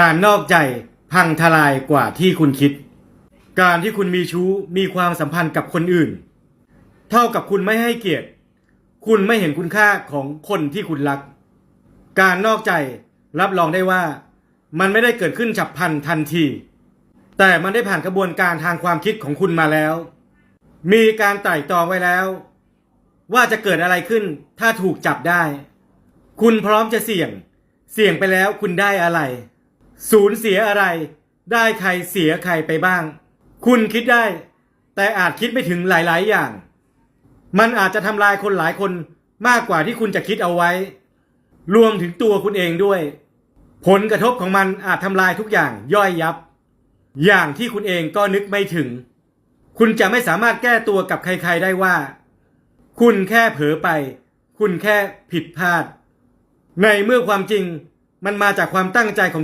การนอกใจพังทลายกว่าที่คุณคิด การที่คุณมีชู้มีความสัมพันธ์กับคนอื่น เท่ากับคุณไม่ให้เกียรติ คุณไม่เห็นคุณค่าของคนที่คุณรัก การนอกใจรับรองได้ว่า มันไม่ได้เกิดขึ้นฉับพลันทันที แต่มันได้ผ่านกระบวนการทางความคิดของคุณมาแล้ว มีการไต่ตองไว้แล้ว ว่าจะเกิดอะไรขึ้นถ้าถูกจับได้ คุณพร้อมจะเสี่ยง เสี่ยงไปแล้วคุณได้อะไร สูญเสียอะไร ได้ใครเสียใครไปบ้าง คุณคิดได้ แต่อาจคิดไม่ถึงหลาย ๆ อย่าง มันอาจจะทำลายคนหลายคนมากกว่าที่คุณจะคิดเอาไว้ รวมถึงตัวคุณเองด้วย ผลกระทบของมันอาจทำลายทุกอย่างย่อยยับ อย่างที่คุณเองก็นึกไม่ถึง คุณจะไม่สามารถแก้ตัวกับใคร ๆ ได้ว่า คุณแค่เผลอไป คุณแค่ผิดพลาด ในเมื่อความจริงมันมาจากความตั้งใจของ